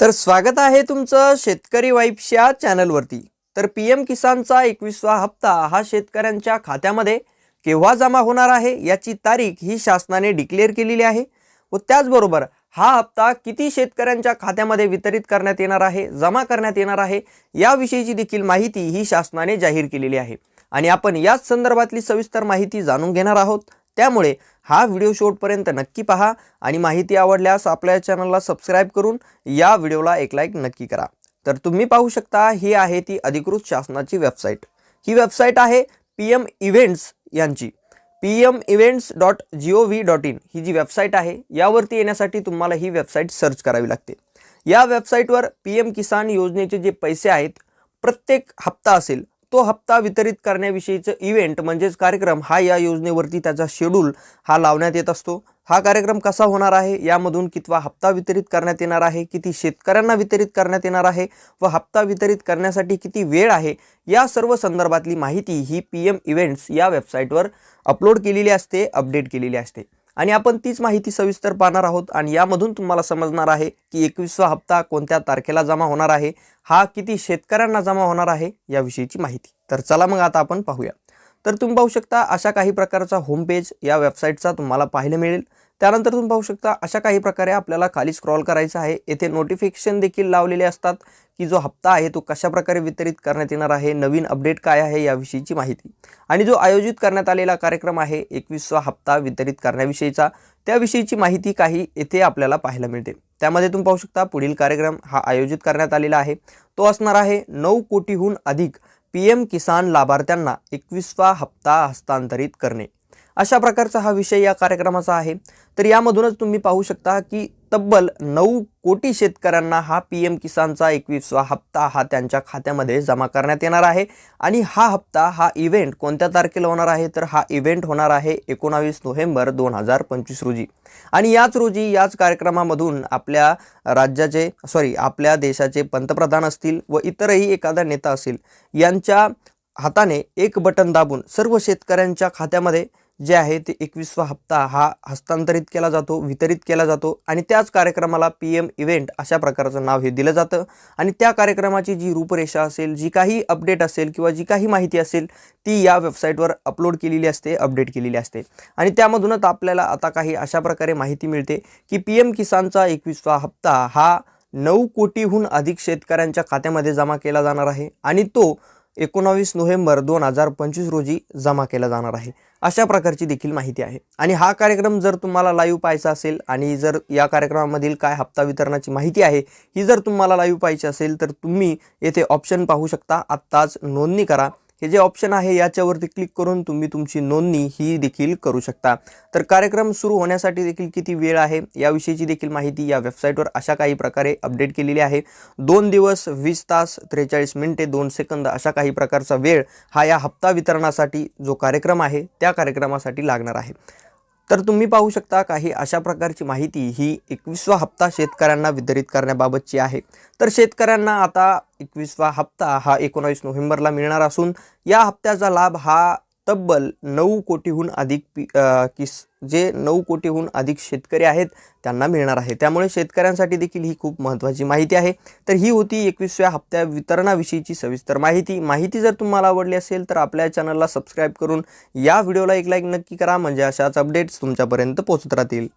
तर स्वागत आहे तुमचं शेतकरी वाईब्स या चॅनलवरती. तर पी एम किसानचा एकवीसवा हप्ता हा शेतकऱ्यांच्या खात्यामध्ये केव्हा जमा होणार आहे याची तारीख ही शासनाने डिक्लेअर केलेली आहे व त्याचबरोबर हा हप्ता किती शेतकऱ्यांच्या खात्यामध्ये वितरित करण्यात येणार आहे जमा करण्यात येणार आहे याविषयीची देखील माहिती ही शासनाने जाहीर केलेली आहे. आणि आपण याच संदर्भातली सविस्तर माहिती जाणून घेणार आहोत. त्यामुळे हा व्हिडिओ शेवटपर्यंत नक्की पहा आणि माहिती आवडल्यास आपल्या चॅनलला सबस्क्राईब करून या व्हिडिओला एक लाईक नक्की करा. तर तुम्ही पाहू शकता ही आहे ती अधिकृत शासनाची वेबसाईट. ही वेबसाईट आहे पी एम इव्हेंट्स यांची. P M events dot G O V dot in ही जी वेबसाईट आहे यावरती येण्यासाठी तुम्हाला ही वेबसाईट सर्च करावी लागते. या वेबसाईटवर पी एम किसान योजनेचे जे पैसे आहेत प्रत्येक हप्ता असेल तो हप्ता वितरित करण्याविषयीचं इव्हेंट म्हणजेच कार्यक्रम हा या योजनेवरती त्याचा शेड्यूल हा लावण्यात येत असतो. हा कार्यक्रम कसा होणार आहे? यामधून कितवा हप्ता वितरित करण्यात येणार आहे? किती शेतकऱ्यांना वितरित करण्यात येणार आहे? व हप्ता वितरित करण्यासाठी किती वेळ आहे? या सर्व संदर्भातली माहिती ही पी एम इव्हेंट्स या वेबसाईटवर अपलोड केलेली असते अपडेट केलेली असते. आणि आपण तीच माहिती सविस्तर पाहणार आहोत आणि यामधून तुम्हाला समजणार आहे की एकवीसवा हप्ता कोणत्या तारखेला जमा होणार आहे हा किती शेतकऱ्यांना जमा होणार आहे याविषयीची माहिती. तर चला मग आता आपण पाहूया. तर तुम्ही पाहू शकता अशा काही प्रकारचा होम पेज या वेबसाईटचा तुम्हाला पाहायला मिळेल. त्यानंतर तुम्ही पाहू शकता अशा काही प्रकारे आपल्याला खाली स्क्रॉल करायचं आहे. येथे नोटिफिकेशन देखील लावलेले असतात की जो हप्ता आहे तो कशा प्रकारे वितरित करण्यात येणार आहे नवीन अपडेट काय आहे याविषयीची माहिती. आणि जो आयोजित करण्यात आलेला कार्यक्रम आहे एकवीसवा हप्ता वितरित करण्याविषयीचा त्याविषयीची माहिती काही येथे आपल्याला पाहायला मिळते. त्यामध्ये तुम्ही पाहू शकता पुढील कार्यक्रम हा आयोजित करण्यात आलेला आहे. तो असणार आहे नऊ कोटीहून अधिक पी एम किसान लाभार्थ्यांना एकवीसवा हप्ता हस्तांतरित करणे. अशा प्रकारचा हा विषय या कार्यक्रमाचा आहे. तर यामधूनच तुम्ही पाहू शकता की तब्बल नऊ कोटी शेतकऱ्यांना हा पी एम किसानचा एकवीसवा हप्ता हा त्यांच्या खात्यामध्ये जमा करण्यात येणार आहे. आणि हा हप्ता हा इव्हेंट कोणत्या तारखेला होणार आहे? तर हा इव्हेंट होणार आहे एकोणावीस नोव्हेंबर दोन हजार पंचवीस रोजी. आणि याच रोजी याच कार्यक्रमामधून आपल्या राज्याचे सॉरी आपल्या देशाचे पंतप्रधान असतील व इतरही एखादा नेता असेल यांच्या हाताने एक बटन दाबून सर्व शेतकऱ्यांच्या खात्यामध्ये जे आहे ते एकवीसवा हप्ता हा हस्तांतरित केला जातो वितरित केला जातो आणि त्याच कार्यक्रमाला पी एम इव्हेंट अशा प्रकारचं नाव हे दिलं जातं. आणि त्या कार्यक्रमाची जी रूपरेषा असेल जी काही अपडेट असेल किंवा जी काही माहिती असेल ती या वेबसाईटवर अपलोड केलेली असते अपडेट केलेली असते. आणि त्यामधूनच आपल्याला आता काही अशा प्रकारे माहिती मिळते की पी एम किसानचा एकवीसवा हप्ता हा नऊ कोटीहून अधिक शेतकऱ्यांच्या खात्यामध्ये जमा केला जाणार आहे आणि तो एकोणावीस नोव्हेंबर दोन हजार पंचवीस रोजी जमा केला जाणार आहे. अशा प्रकारची देखील माहिती आहे. आणि हा कार्यक्रम जर तुम्हाला लाईव्ह पाहायचा असेल आणि जर या कार्यक्रमामधील काय हप्ता वितरणाची माहिती आहे ही जर तुम्हाला लाईव्ह पाहायची असेल तर तुम्ही येथे ऑप्शन पाहू शकता. आत्ताच नोंदणी करा. हे जे ऑप्शन आहे याच्यावरती क्लिक करून तुम्ही तुमची नोंदणी ही देखील करू शकता. तर कार्यक्रम सुरू होण्यासाठी देखील किती वेळ आहे याविषयीची देखील माहिती या वेबसाईटवर अशा काही प्रकारे अपडेट केलेली आहे. दोन दिवस वीस तास त्रेचाळीस मिनिटे दोन सेकंद अशा काही प्रकारचा वेळ हा या हप्ता वितरणासाठी जो कार्यक्रम आहे त्या कार्यक्रमासाठी लागणार आहे. तर तुम्ही पाहू शकता काही अशा प्रकारची माहिती ही एकवीसवा हप्ता शेतकऱ्यांना वितरित करण्याबाबतची आहे. तर शेतकऱ्यांना आता एकवीसवा हप्ता हा एकोणावीस नोव्हेंबरला मिळणार असून या हप्त्याचा लाभ हा तब्बल नऊ कोटीहून अधिक पी किस जे नऊ कोटीहून अधिक शेतकरी आहेत त्यांना मिळणार आहे. त्यामुळे शेतकऱ्यांसाठी देखील ही खूप महत्त्वाची माहिती आहे. तर ही होती एकवीसव्या हप्त्या वितरणाविषयीची सविस्तर माहिती. माहिती जर तुम्हाला आवडली असेल तर आपल्या चॅनलला सबस्क्राईब करून या व्हिडिओला एक लाईक नक्की करा. म्हणजे अशाच अपडेट्स तुमच्यापर्यंत पोहोचत राहतील.